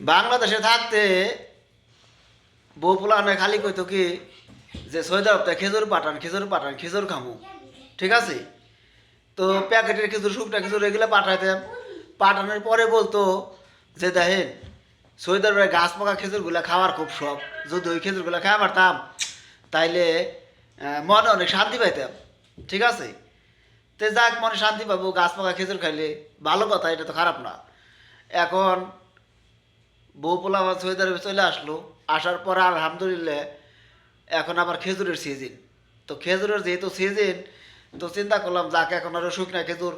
বাংলাদেশে থাকতে বউ পোলানে খালি কইতো কি যে সৈয়দ আরবটা খেজুর পাঠান খেজুর পাঠান, খেজুর খামু। ঠিক আছে? তো প্যাকেটের খেজুর, শুকনা খেজুর এগুলো পাঠাইতাম পাঠানোর পরে বলতো যে দেখেন আরবের গাছ পাকা খেজুরগুলো খাওয়ার খুব শখ। যদি ওই খেজুরগুলো খাওয়া পারতাম তাইলে মনে অনেক শান্তি পাইতাম। ঠিক আছে? তো যাক, মনে শান্তি পাবো, গাছ পাকা খেজুর খাইলে। ভালো কথা, এটা তো খারাপ না। এখন বউ পোলা আমার সৈয়দ আরবে চলে আসলো, আসার পর আলহামদুলিল্লাহ এখন আবার খেজুরের সিজন তো খেজুরের যেহেতু সিজন তো চিন্তা করলাম যাকে, এখন আরও শুকনা খেজুর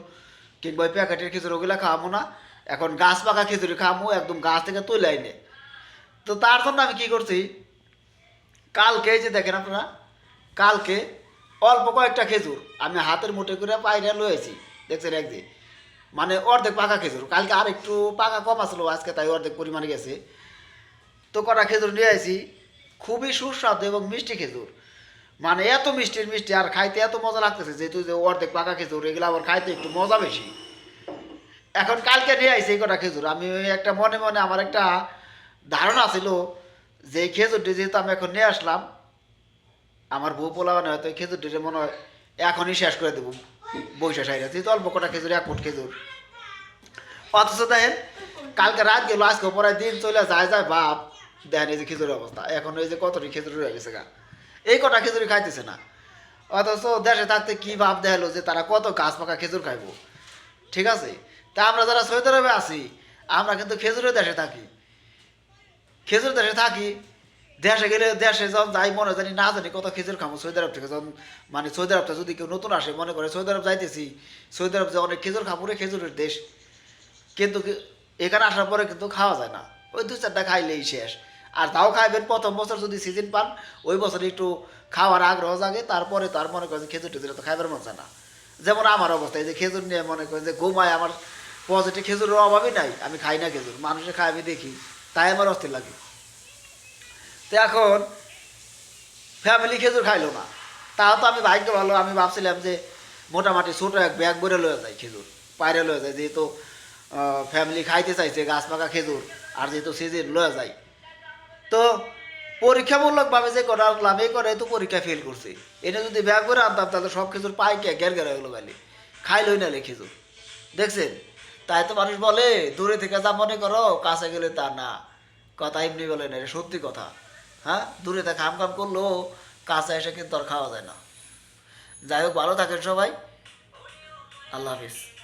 কিংবা প্যাকেটের খেজুর ওগুলো খাওয়াবো না। এখন গাছ পাকা খেজুরি খাওয়াবো, একদম গাছ থেকে তুলে আইনে তো তার জন্য আমি কি করছি, কালকে যে দেখেন আপনারা, কালকে অল্প কয়েকটা খেজুর আমি হাতের মুঠে করে পায়রা লয়েছি। দেখছেন একদিন? মানে অর্ধেক পাকা খেজুর। কালকে আর একটু পাকা কম আসলো, আজকে তাই অর্ধেক পরিমাণে গেছে। তো কটা খেজুর নিয়ে আসি খুবই সুস্বাদু এবং মিষ্টি খেজুর। মানে এত মিষ্টির মিষ্টি আর খাইতে এত মজা লাগতেছে, যেহেতু যে অর্ধেক পাকা খেজুর, এগুলো আবার খাইতে একটু মজা বেশি। এখন কালকে নিয়ে আইছি এই কটা খেজুর। আমি একটা মনে মনে আমার একটা ধারণা ছিল যে খেজুরটি যেহেতু আমি এখন নিয়ে আসলাম, আমার বউ পোলাওয়ানে হয়তো এই খেজুরটি মনে হয় এখনই শেষ করে দেবো। বৈশা সাইডে যেহেতু অল্প কটা খেজুর, এক ফুট খেজুর। অথচ দেখেন কালকে রাত গেল, আজকে পরে দিন চলে যায় যায় বাপ দেখেন এই যে খেজুরের অবস্থা। এখন এই যে কতটি খেজুর রয়ে গেছে গা। এই কটা খেজুরি খাইতেছে না। অথচ দেশে থাকতে কি ভাব দেখাল যে তারা কত গাছ পাকা খেজুর খাইবো। ঠিক আছে? তা আমরা যারা সৌদি আছি, আমরা কিন্তু খেজুরের দেশে থাকি। খেজুর দেশে থাকি দেশে গেলে দেশে যখন যাই, মনে জানি না জানি কত খেজুর খাব সৌদি আরব থেকে। যখন মানে সৌদি আরবটা যদি কেউ নতুন আসে, মনে করে সৌদি আরব যাইতেছি, সৌদি আরব যে অনেক খেজুর খাব রে, খেজুরের দেশ। কিন্তু এখানে আসার পরে কিন্তু খাওয়া যায় না। ওই দু চারটা খাইলেই শেষ। আর তাও খাইবেন, প্রথম বছর যদি সিজন পান, ওই বছর একটু খাওয়ার আগ্রহ জাগে, তারপরে তার মনে করেন খেজুর টেজুর তো খাইবার মন না। যেমন আমার অবস্থা, এই যে খেজুর নিয়ে মনে করেন যে ঘুমায় আমার পজিটিভ খেজুরের অভাবই নাই, আমি খাই না খেজুর মানুষে খায় আমি দেখি, তাই আমার অস্থির লাগে। তো এখন ফ্যামিলি খেজুর খাইলো না। তাও তো আমি ভাগ্য ভালো, আমি ভাবছিলাম যে মোটামুটি ছোটো এক ব্যাগ ভরে লয়ে যায় খেজুর বাইরে লয়ে যায় যেহেতু ফ্যামিলি খাইতে চাইছে, গাছ পাকা খেজুর, আর যেহেতু সিজন লয়ে যায় তো পরীক্ষামূলকভাবে যে করা আনলাম, এই করে তো পরীক্ষা ফেল করছে। এটা যদি ব্যাগ করে আনতাম, তাহলে সব খেজুর পাই কে? গের গের হয়ে গেলো খালি। খাইলই নালে খেজুর। দেখছেন? তাই তো মানুষ বলে, দূরে থেকে যা মনে করো, কাছে গেলে তা না। কথা এমনি বলে না, এটা সত্যি কথা। হ্যাঁ দূরে থাকে হাম কাম করলেও কাঁচা এসে কিন্তু আর খাওয়া যায় না। যাই হোক, ভালো থাকেন সবাই। আল্লাহ হাফিজ।